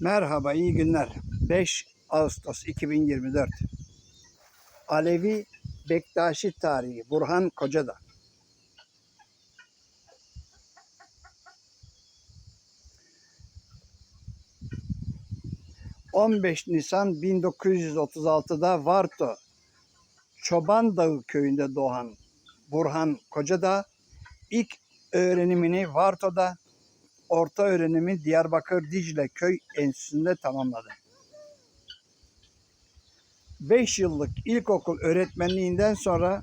Merhaba, iyi günler. 5 Ağustos 2024. Alevi Bektaşi tarihi Burhan Kocada. ...15 Nisan 1936'da Varto, Çoban Dağı köyünde doğan Burhan Kocada... ...ilk öğrenimini Varto'da, orta öğrenimi Diyarbakır Dicle Köy Enstitüsü'nde tamamladı. 5 yıllık ilkokul öğretmenliğinden sonra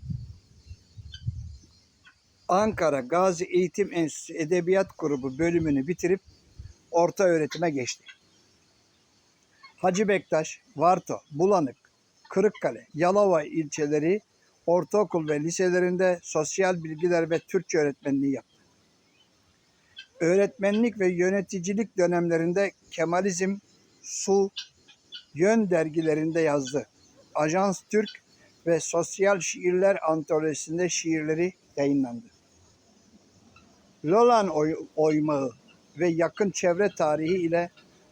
Ankara Gazi Eğitim Enstitüsü Edebiyat Grubu bölümünü bitirip orta öğretime geçti. Hacı Bektaş, Varto, Bulanık, Kırıkkale, Yalova ilçeleri ortaokul ve liselerinde sosyal bilgiler ve Türkçe öğretmenliği yaptı. Öğretmenlik ve yöneticilik dönemlerinde Kemalizm, Su, Yön dergilerinde yazdı. Ajans Türk ve Sosyal Şiirler Antolojisi'nde şiirleri yayınlandı. Lolan oy- oymağı ve yakın çevre tarihi ile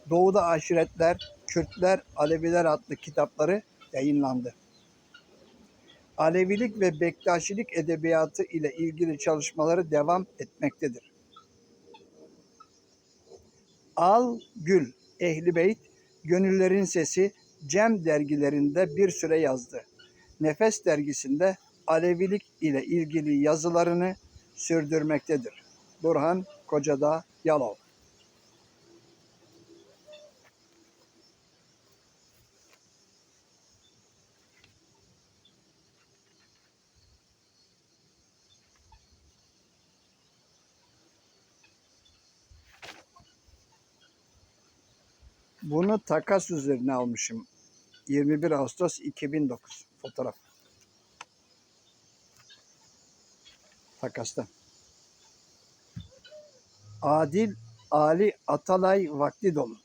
Doğuda Aşiretler, Kürtler, Aleviler adlı kitapları yayınlandı. Alevilik ve Bektaşilik edebiyatı ile ilgili çalışmaları devam etmektedir. Al Gül, Ehli Beyt, Gönüllerin Sesi, Cem dergilerinde bir süre yazdı. Nefes dergisinde Alevilik ile ilgili yazılarını sürdürmektedir. Burhan Kocadağ, Yalov. Bunu takas üzerine almışım. 21 Ağustos 2009 fotoğraf. Takasta. Adil Ali Atalay vakti dolu.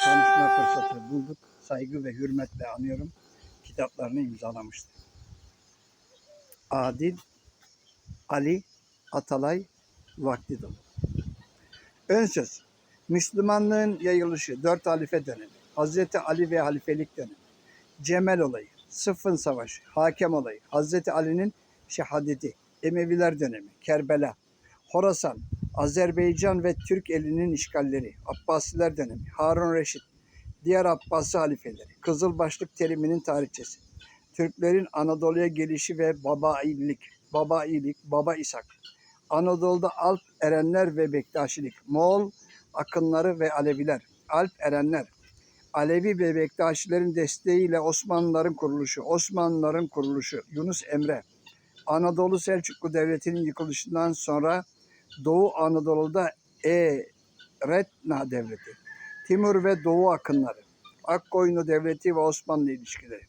Tanışma fırsatı bulduk. Saygı ve hürmetle anıyorum. Kitaplarını imzalamıştı. Adil Ali Atalay vakti dolu. Ön söz. Müslümanlığın yayılışı, dört halife dönemi, Hazreti Ali ve halifelik dönemi, Cemel olayı, Sıffın Savaşı, Hakem olayı, Hazreti Ali'nin şehadeti, Emeviler dönemi, Kerbela, Horasan, Azerbaycan ve Türk elinin işgalleri, Abbasiler dönemi, Harun Reşit, diğer Abbasi halifeleri, Kızılbaşlık teriminin tarihçesi, Türklerin Anadolu'ya gelişi ve babailik, babailik, Baba İshak, Anadolu'da Alp Erenler ve Bektaşilik, Moğol akınları ve Aleviler, Alp Erenler, Alevi ve Bektaşilerin desteğiyle Osmanlıların kuruluşu, Osmanlıların kuruluşu, Yunus Emre, Anadolu Selçuklu Devleti'nin yıkılışından sonra Doğu Anadolu'da Eretna Devleti, Timur ve Doğu akınları, Akkoyunlu Devleti ve Osmanlı ilişkileri,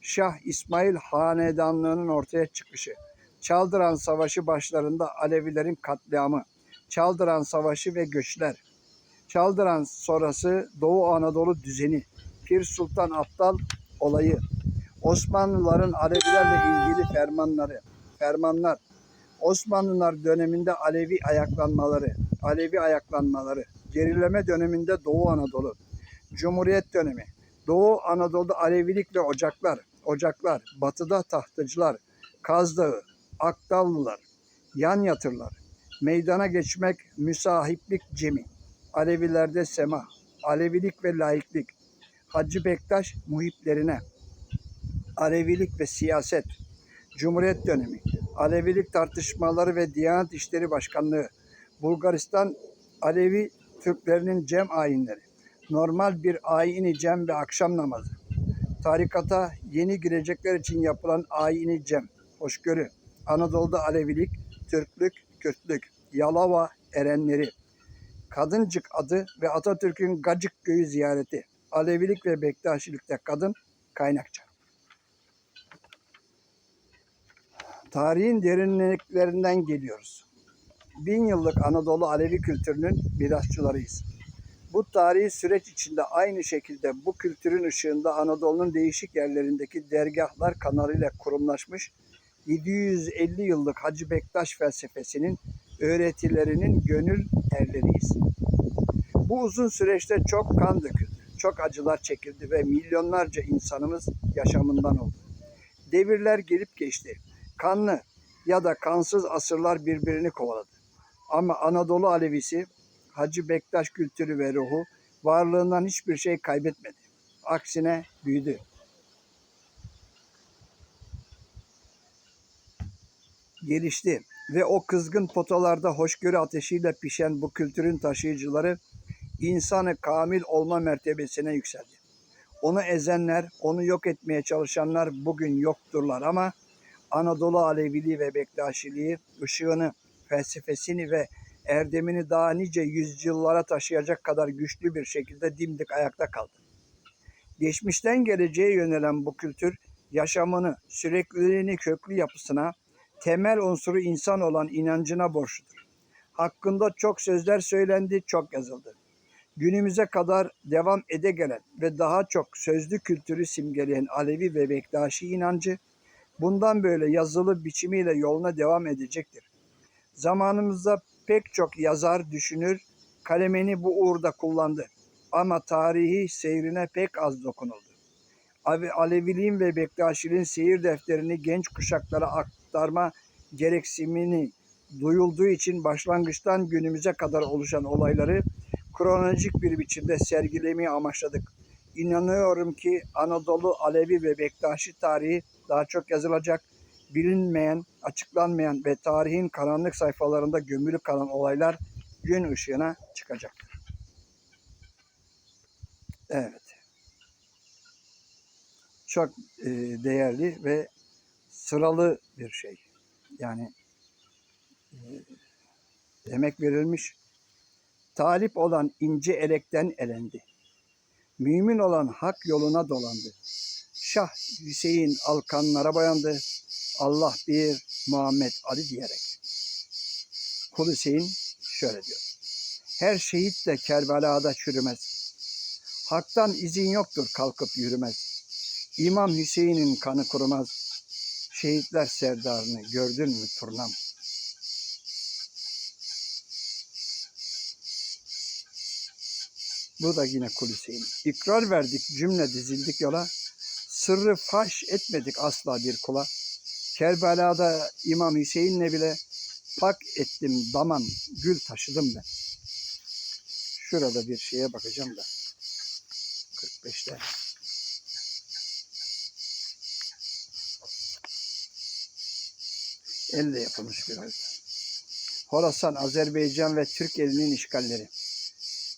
Şah İsmail Hanedanlığı'nın ortaya çıkışı, Çaldıran Savaşı başlarında Alevilerin katliamı, Çaldıran Savaşı ve göçler, Çaldıran sonrası Doğu Anadolu düzeni, Pir Sultan Abdal olayı, Osmanlıların Alevilerle ilgili fermanları, fermanlar, Osmanlılar döneminde Alevi ayaklanmaları, Alevi ayaklanmaları, gerileme döneminde Doğu Anadolu, Cumhuriyet dönemi, Doğu Anadolu'da Alevilikle ocaklar, ocaklar, batıda tahtıcılar, Kaz Dağı, Akdallılar, yan yatırlar, meydana geçmek, müsahiplik cemi, Alevilerde sema, Alevilik ve laiklik, Hacı Bektaş muhiplerine, Alevilik ve siyaset, Cumhuriyet dönemi, Alevilik tartışmaları ve Diyanet İşleri Başkanlığı, Bulgaristan Alevi Türklerinin cem ayinleri, normal bir ayini cem ve akşam namazı, tarikata yeni girecekler için yapılan ayini cem, hoşgörü, Anadolu'da Alevilik, Türklük, Kürtlük, Yalova erenleri, Kadıncık adı ve Atatürk'ün Gacık Köyü ziyareti, Alevilik ve Bektaşilikte kadın kaynakça. Tarihin derinliklerinden geliyoruz. Bin yıllık Anadolu Alevi kültürünün mirasçılarıyız. Bu tarihi süreç içinde aynı şekilde bu kültürün ışığında Anadolu'nun değişik yerlerindeki dergahlar kanalıyla kurumlaşmış 750 yıllık Hacı Bektaş felsefesinin öğretilerinin gönül erleriyiz. Bu uzun süreçte çok kan döküldü, çok acılar çekildi ve milyonlarca insanımız yaşamından oldu. Devirler gelip geçti. Kanlı ya da kansız asırlar birbirini kovaladı. Ama Anadolu Alevisi, Hacı Bektaş kültürü ve ruhu varlığından hiçbir şey kaybetmedi. Aksine büyüdü. Gelişti ve o kızgın potalarda hoşgörü ateşiyle pişen bu kültürün taşıyıcıları insanı kamil olma mertebesine yükseldi. Onu ezenler, onu yok etmeye çalışanlar bugün yokturlar ama Anadolu Aleviliği ve Bektaşiliği ışığını, felsefesini ve erdemini daha nice yüzyıllara taşıyacak kadar güçlü bir şekilde dimdik ayakta kaldı. Geçmişten geleceğe yönelen bu kültür yaşamını, sürekliliğini, köklü yapısına, temel unsuru insan olan inancına borçludur. Hakkında çok sözler söylendi, çok yazıldı. Günümüze kadar devam ede gelen ve daha çok sözlü kültürü simgeleyen Alevi ve Bektaşi inancı bundan böyle yazılı biçimiyle yoluna devam edecektir. Zamanımızda pek çok yazar, düşünür, kalemini bu uğurda kullandı. Ama tarihi seyrine pek az dokunuldu. Aleviliğin ve Bektaşiliğin seyir defterini genç kuşaklara aktarma gereksinimini duyulduğu için başlangıçtan günümüze kadar oluşan olayları kronolojik bir biçimde sergilemeyi amaçladık. İnanıyorum ki Anadolu Alevi ve Bektaşi tarihi daha çok yazılacak, bilinmeyen, açıklanmayan ve tarihin karanlık sayfalarında gömülü kalan olaylar gün ışığına çıkacaktır. Evet. Çok e, değerli ve sıralı bir şey. Yani e, emek verilmiş. Talip olan ince elekten elendi. Mümin olan hak yoluna dolandı. Şah Hüseyin alkanlara boyandı. Allah bir Muhammed Ali diyerek. Kul Hüseyin şöyle diyor. Her şehit de Kerbela'da çürümez. Hak'tan izin yoktur kalkıp yürümez. İmam Hüseyin'in kanı kurumaz. Şehitler serdarını gördün mü turnam? Bu da yine Kul Hüseyin. İkrar verdik cümle dizildik yola. Sırrı faş etmedik asla bir kula. Kerbela'da İmam Hüseyin'le bile pak ettim daman gül taşıdım ben. Şurada bir şeye bakacağım da. 45'te. Elle yapılmış bir harita. Horasan, Azerbaycan ve Türk elinin işgalleri.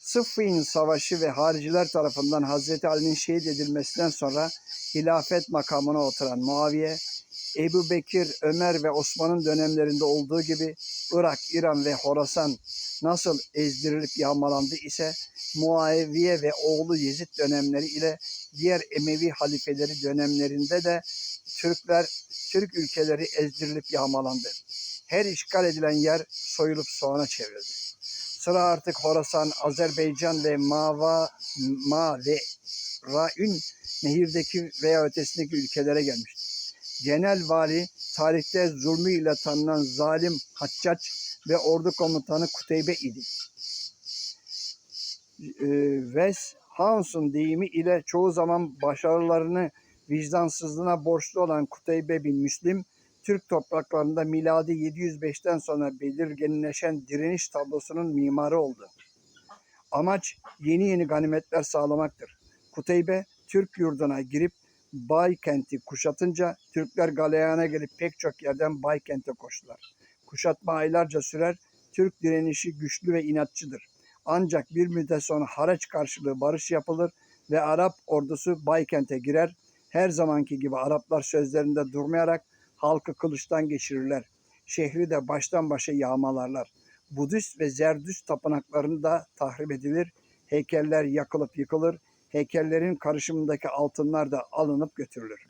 Sıffin Savaşı ve hariciler tarafından Hazreti Ali'nin şehit edilmesinden sonra hilafet makamına oturan Muaviye, Ebu Bekir, Ömer ve Osman'ın dönemlerinde olduğu gibi Irak, İran ve Horasan nasıl ezdirilip yağmalandı ise Muaviye ve oğlu Yezid dönemleri ile diğer Emevi halifeleri dönemlerinde de Türkler, Türk ülkeleri ezdirilip yağmalandı. Her işgal edilen yer soyulup soğana çevrildi. Sıra artık Horasan, Azerbaycan ve Mava, Ma ve Raün nehirdeki veya ötesindeki ülkelere gelmişti. Genel vali tarihte zulmüyle tanınan zalim Haccac ve ordu komutanı Kuteybe idi. E, Wes Hans'un deyimi ile çoğu zaman başarılarını vicdansızlığına borçlu olan Kuteybe bin Müslim, Türk topraklarında miladi 705'ten sonra belirginleşen direniş tablosunun mimarı oldu. Amaç yeni yeni ganimetler sağlamaktır. Kuteybe Türk yurduna girip Baykent'i kuşatınca Türkler galeyana gelip pek çok yerden Baykent'e koştular. Kuşatma aylarca sürer, Türk direnişi güçlü ve inatçıdır. Ancak bir müddet sonra haraç karşılığı barış yapılır ve Arap ordusu Baykent'e girer. Her zamanki gibi Araplar sözlerinde durmayarak halkı kılıçtan geçirirler. Şehri de baştan başa yağmalarlar. Budist ve Zerdüst tapınaklarını da tahrip edilir. Heykeller yakılıp yıkılır. Heykellerin karışımındaki altınlar da alınıp götürülür.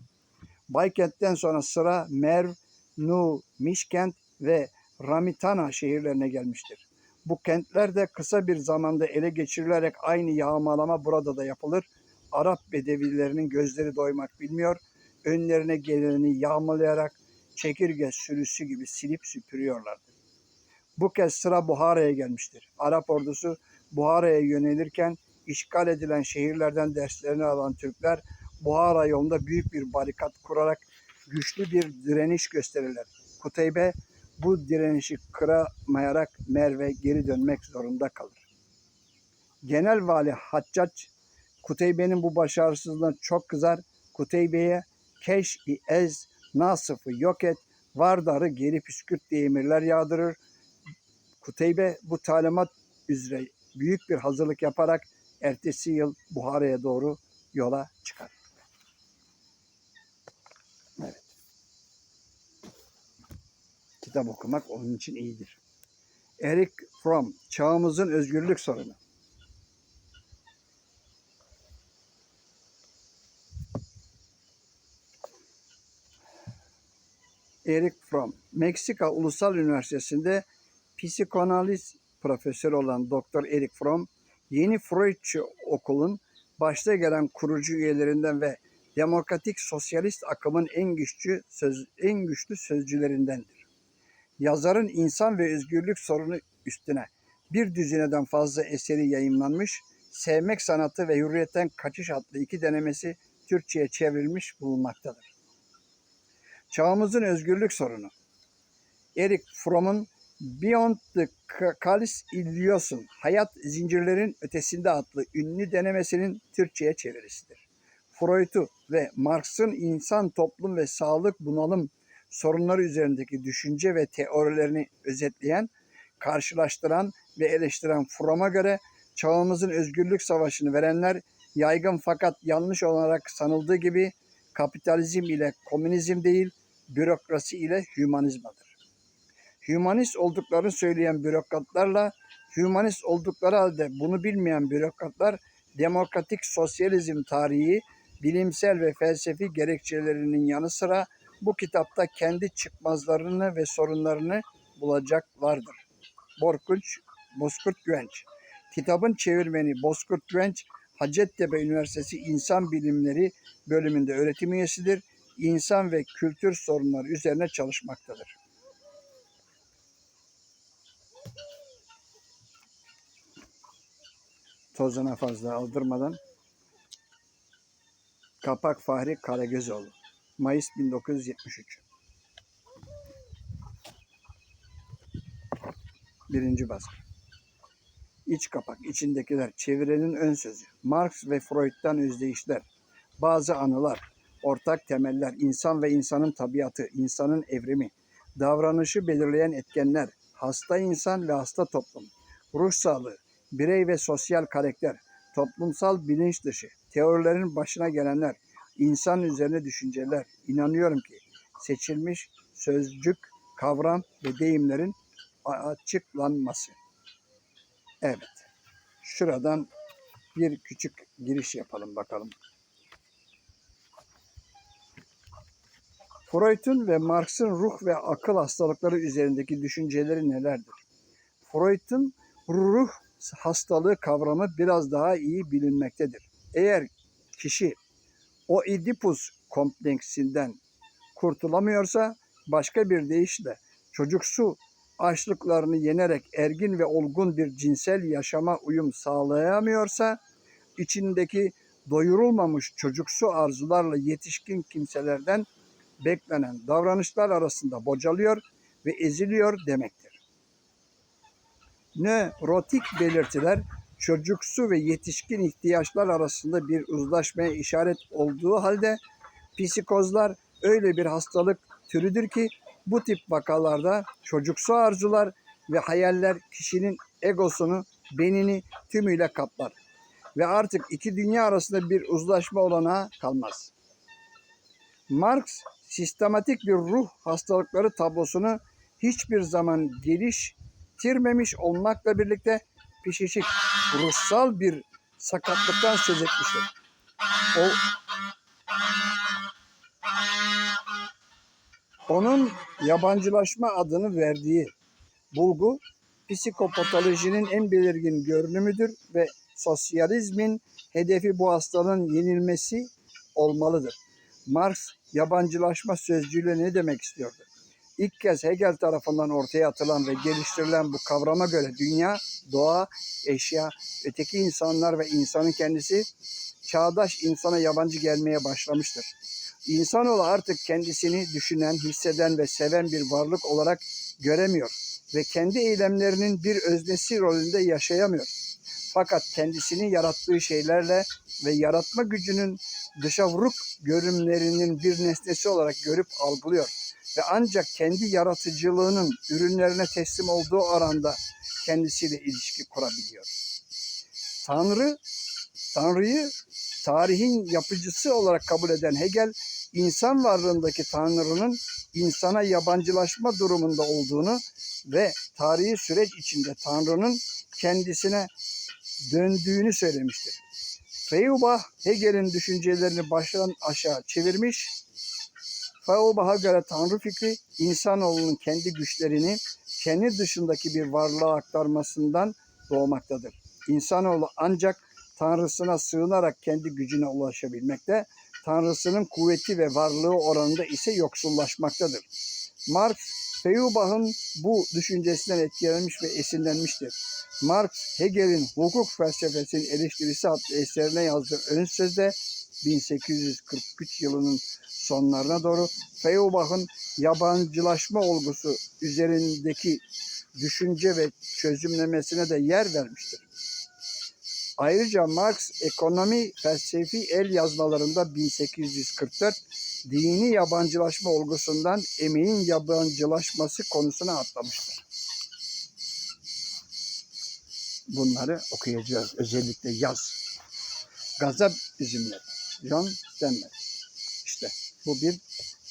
Baykent'ten sonra sıra Merv, Nu, Mişkent ve Ramitana şehirlerine gelmiştir. Bu kentler de kısa bir zamanda ele geçirilerek aynı yağmalama burada da yapılır. Arap bedevilerinin gözleri doymak bilmiyor. Önlerine geleni yağmalayarak çekirge sürüsü gibi silip süpürüyorlardı. Bu kez sıra Buhara'ya gelmiştir. Arap ordusu Buhara'ya yönelirken işgal edilen şehirlerden derslerini alan Türkler Buhara yolunda büyük bir barikat kurarak güçlü bir direniş gösterirler. Kuteybe bu direnişi kıramayarak Merve geri dönmek zorunda kalır. Genel Vali Haccac Kuteybe'nin bu başarısızlığına çok kızar. Kuteybe'ye keş-i ez, nasıfı yok et, vardarı geri püskürt diye emirler yağdırır. Kuteybe bu talimat üzere büyük bir hazırlık yaparak ertesi yıl Buhara'ya doğru yola çıkar. Evet. Kitap okumak onun için iyidir. Eric Fromm, Çağımızın Özgürlük Sorunu. Eric Fromm, Meksika Ulusal Üniversitesi'nde psikanaliz profesörü olan Dr. Eric Fromm, yeni Freudçu okulun başta gelen kurucu üyelerinden ve demokratik sosyalist akımın en güçlü söz, en güçlü sözcülerindendir. Yazarın insan ve özgürlük sorunu üstüne bir düzineden fazla eseri yayımlanmış, Sevmek Sanatı ve Hürriyetten Kaçış adlı iki denemesi Türkçe'ye çevrilmiş bulunmaktadır. Çağımızın özgürlük sorunu. Eric Fromm'un Beyond the Kalis Illusion, Hayat Zincirlerin Ötesinde adlı ünlü denemesinin Türkçe'ye çevirisidir. Freud'u ve Marx'ın insan, toplum ve sağlık bunalım sorunları üzerindeki düşünce ve teorilerini özetleyen, karşılaştıran ve eleştiren Fromm'a göre çağımızın özgürlük savaşını verenler yaygın fakat yanlış olarak sanıldığı gibi kapitalizm ile komünizm değil, bürokrasi ile hümanizmadır. Hümanist olduklarını söyleyen bürokratlarla hümanist oldukları halde bunu bilmeyen bürokratlar demokratik sosyalizm tarihi, bilimsel ve felsefi gerekçelerinin yanı sıra bu kitapta kendi çıkmazlarını ve sorunlarını bulacaklardır. Borkunç, Bozkurt Güvenç Kitabın çevirmeni Bozkurt Güvenç, Hacettepe Üniversitesi İnsan Bilimleri bölümünde öğretim üyesidir. İnsan ve kültür sorunları üzerine çalışmaktadır. Tozuna fazla aldırmadan Kapak Fahri Karagözoğlu Mayıs 1973 Birinci baskı İç kapak, içindekiler, çevirenin ön sözü, Marx ve Freud'dan özdeyişler, bazı anılar, ortak temeller, insan ve insanın tabiatı, insanın evrimi, davranışı belirleyen etkenler, hasta insan ve hasta toplum, ruh sağlığı, birey ve sosyal karakter, toplumsal bilinç dışı, teorilerin başına gelenler, insan üzerine düşünceler, inanıyorum ki seçilmiş sözcük, kavram ve deyimlerin açıklanması. Evet. Şuradan bir küçük giriş yapalım bakalım. Freud'un ve Marx'ın ruh ve akıl hastalıkları üzerindeki düşünceleri nelerdir? Freud'un ruh hastalığı kavramı biraz daha iyi bilinmektedir. Eğer kişi o Oedipus kompleksinden kurtulamıyorsa başka bir deyişle çocuksu açlıklarını yenerek ergin ve olgun bir cinsel yaşama uyum sağlayamıyorsa içindeki doyurulmamış çocuksu arzularla yetişkin kimselerden beklenen davranışlar arasında bocalıyor ve eziliyor demektir. Nörotik belirtiler çocuksu ve yetişkin ihtiyaçlar arasında bir uzlaşmaya işaret olduğu halde psikozlar öyle bir hastalık türüdür ki bu tip vakalarda çocuksu arzular ve hayaller kişinin egosunu, benini tümüyle kaplar ve artık iki dünya arasında bir uzlaşma olanağı kalmaz. Marx sistematik bir ruh hastalıkları tablosunu hiçbir zaman geliştirmemiş olmakla birlikte pişişik ruhsal bir sakatlıktan söz etmiştir. O onun yabancılaşma adını verdiği bulgu psikopatolojinin en belirgin görünümüdür ve sosyalizmin hedefi bu hastalığın yenilmesi olmalıdır. Marx yabancılaşma sözcüğüyle ne demek istiyordu? İlk kez Hegel tarafından ortaya atılan ve geliştirilen bu kavrama göre dünya, doğa, eşya, öteki insanlar ve insanın kendisi çağdaş insana yabancı gelmeye başlamıştır. İnsanoğlu artık kendisini düşünen, hisseden ve seven bir varlık olarak göremiyor ve kendi eylemlerinin bir öznesi rolünde yaşayamıyor. Fakat kendisini yarattığı şeylerle ve yaratma gücünün dışa vuruk görünümlerinin bir nesnesi olarak görüp algılıyor ve ancak kendi yaratıcılığının ürünlerine teslim olduğu oranda kendisiyle ilişki kurabiliyor. Tanrı, Tanrı'yı tarihin yapıcısı olarak kabul eden Hegel, insan varlığındaki Tanrı'nın insana yabancılaşma durumunda olduğunu ve tarihi süreç içinde Tanrı'nın kendisine döndüğünü söylemiştir. Feuerbach, Hegel'in düşüncelerini baştan aşağı çevirmiş. Feuerbach'a göre Tanrı fikri, insanoğlunun kendi güçlerini kendi dışındaki bir varlığa aktarmasından doğmaktadır. İnsanoğlu ancak Tanrısına sığınarak kendi gücüne ulaşabilmekte, Tanrısının kuvveti ve varlığı oranında ise yoksullaşmaktadır. Marx, Feuerbach'ın bu düşüncesinden etkilenmiş ve esinlenmiştir. Marx, Hegel'in hukuk felsefesinin eleştirisi adlı eserine yazdığı ön sözde 1843 yılının sonlarına doğru Feuerbach'ın yabancılaşma olgusu üzerindeki düşünce ve çözümlemesine de yer vermiştir. Ayrıca Marx ekonomi felsefi el yazmalarında 1844 dini yabancılaşma olgusundan emeğin yabancılaşması konusuna atlamıştır. Bunları okuyacağız. Özellikle yaz. Gazap üzümleri. John Steinbeck. İşte bu bir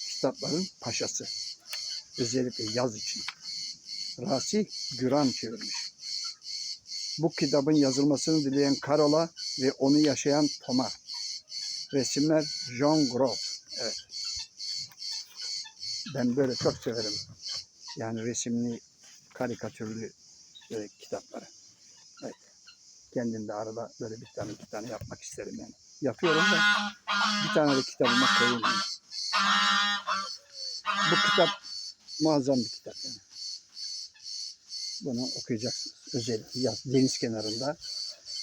kitapların paşası. Özellikle yaz için. Rasi Güran çevirmiş. Bu kitabın yazılmasını dileyen Karola ve onu yaşayan Toma. Resimler John Grove. Evet. Ben böyle çok severim. Yani resimli, karikatürlü böyle kitapları. Evet. Kendim de arada böyle bir tane iki tane yapmak isterim yani. Yapıyorum da bir tane de kitabıma koyayım. yani. Bu kitap muazzam bir kitap yani. Bunu okuyacaksınız. Özellikle yaz, deniz kenarında,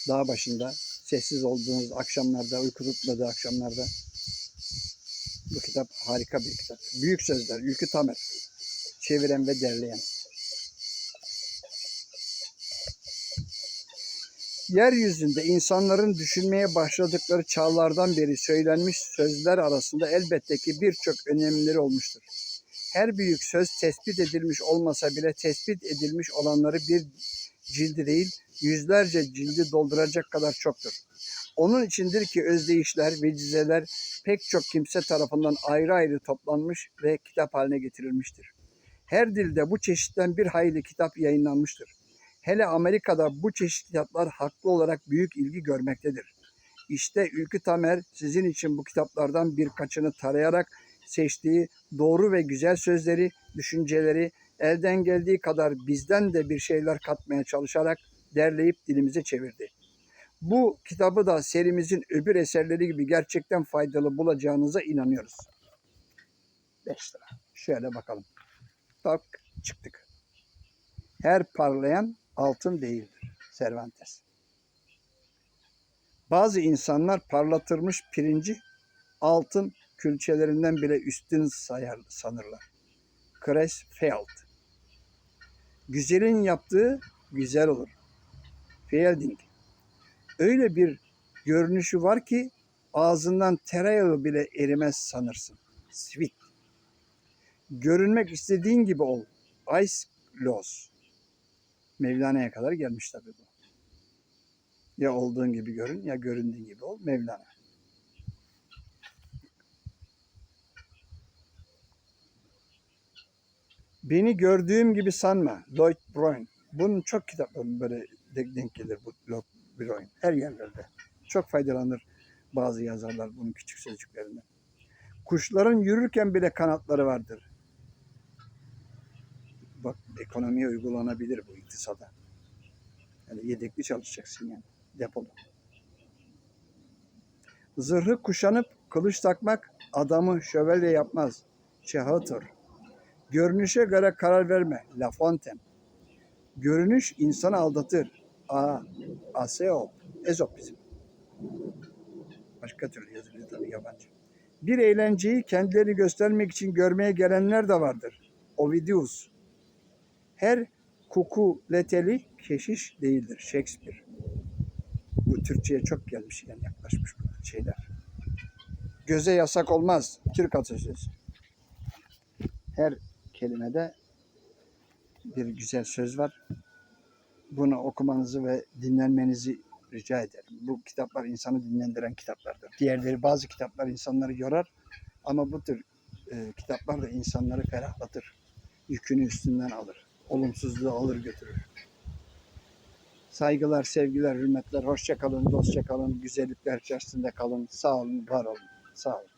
dağ başında, sessiz olduğunuz akşamlarda, uyku tutmadığı akşamlarda. Bu kitap harika bir kitap. Büyük Sözler, Ülkü Tamer. Çeviren ve derleyen. Yeryüzünde insanların düşünmeye başladıkları çağlardan beri söylenmiş sözler arasında elbette ki birçok önemlileri olmuştur. Her büyük söz tespit edilmiş olmasa bile tespit edilmiş olanları bir cildi değil, yüzlerce cildi dolduracak kadar çoktur. Onun içindir ki özdeyişler, vecizeler pek çok kimse tarafından ayrı ayrı toplanmış ve kitap haline getirilmiştir. Her dilde bu çeşitten bir hayli kitap yayınlanmıştır. Hele Amerika'da bu çeşit kitaplar haklı olarak büyük ilgi görmektedir. İşte Ülkü Tamer sizin için bu kitaplardan birkaçını tarayarak seçtiği doğru ve güzel sözleri, düşünceleri elden geldiği kadar bizden de bir şeyler katmaya çalışarak derleyip dilimize çevirdi. Bu kitabı da serimizin öbür eserleri gibi gerçekten faydalı bulacağınıza inanıyoruz. 5 lira. Şöyle bakalım. Tak çıktık. Her parlayan altın değildir. Cervantes. Bazı insanlar parlatılmış pirinci altın külçelerinden bile üstün sayar sanırlar. Cresfeld. Güzelin yaptığı güzel olur. Fielding. Öyle bir görünüşü var ki ağzından tereyağı bile erimez sanırsın. Sweet. Görünmek istediğin gibi ol. Ice Loss. Mevlana'ya kadar gelmiş tabii bu. Ya olduğun gibi görün ya göründüğün gibi ol. Mevlana. Beni gördüğüm gibi sanma. Lloyd Brown. Bunun çok kitapları böyle de- denk gelir bu Lloyd Brown. Her yerlerde. Çok faydalanır bazı yazarlar bunun küçük sözcüklerinden. Kuşların yürürken bile kanatları vardır. Bak ekonomiye uygulanabilir bu iktisada. Yani yedekli çalışacaksın yani. Depolu. Zırhı kuşanıp kılıç takmak adamı şövalye yapmaz. Şehatır. Görünüşe göre karar verme. La Fontaine. Görünüş insanı aldatır. A. Aesop. Ezop bizim. Başka türlü yazılıyor tabii yabancı. Bir eğlenceyi kendileri göstermek için görmeye gelenler de vardır. Ovidius. Her kukuleteli keşiş değildir. Shakespeare. Bu Türkçe'ye çok gelmiş yani yaklaşmış bu şeyler. Göze yasak olmaz. Türk atasözü. Her kelimede bir güzel söz var. Bunu okumanızı ve dinlenmenizi rica ederim. Bu kitaplar insanı dinlendiren kitaplardır. Diğerleri bazı kitaplar insanları yorar ama bu tür e, kitaplar da insanları ferahlatır. Yükünü üstünden alır. Olumsuzluğu alır götürür. Saygılar, sevgiler, hürmetler. Hoşça kalın, dostça kalın. Güzellikler içerisinde kalın. Sağ olun, var olun. Sağ olun.